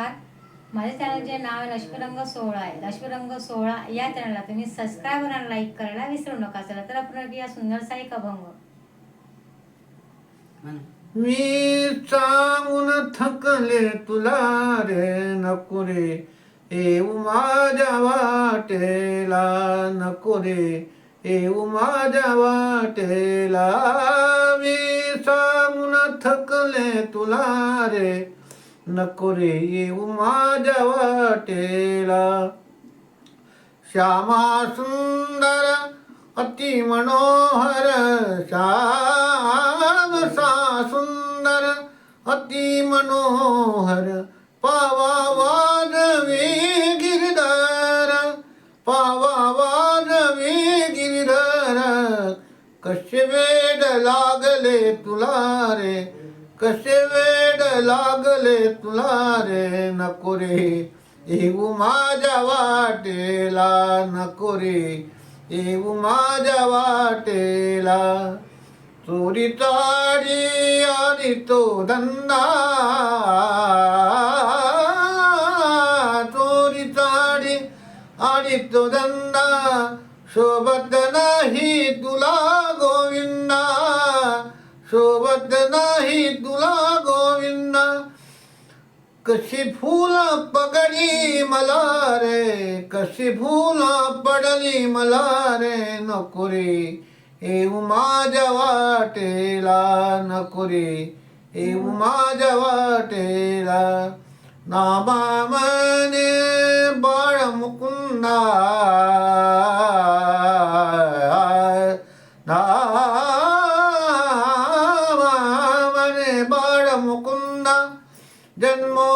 नमस्कार. माझ्या चॅनलचे नाव आहे लक्ष्मीरंग सोहळा आहे. लक्ष्मीरंग सोहळा या चॅनलला तुम्ही सबस्क्राईब आणि लाईक करायला विसरू नका. चला तर आपण या सुंदरसा एक अभंग. मी सांगून थकले तुला रे नको रे. येऊ माझ्या वाटेला नको रे. येऊ माझ्या वाटेला. मी सांगून थकले तुला रे. नको रे येऊ माझ्या वाटेला. श्यामा सुंदर अति मनोहर श्याम सा सुंदर अति मनोहर पावा वाजवी गिरधर पावा वाजवी गिरधर कसे वेड लागले तुला रे कसे वेड लागले तुला रे नको रे येऊ माझ्या वाटेला नको रे येऊ माझ्या वाटेला. चोरी ताडी आणि तो धंदा चोरी ताडी आणि तो धंदा सोबत नाही. सोबत नाही तुला गोविंदा. कशी फुल पगडी मला रे कशी फुल पडली मला रे नकुरी. येऊ माझ्या वाटेला नकुरी. येऊ माझ्या वाटेला. नामा मने बाळ मुकुंदा. मने बाळ मुकुंदा जन्मो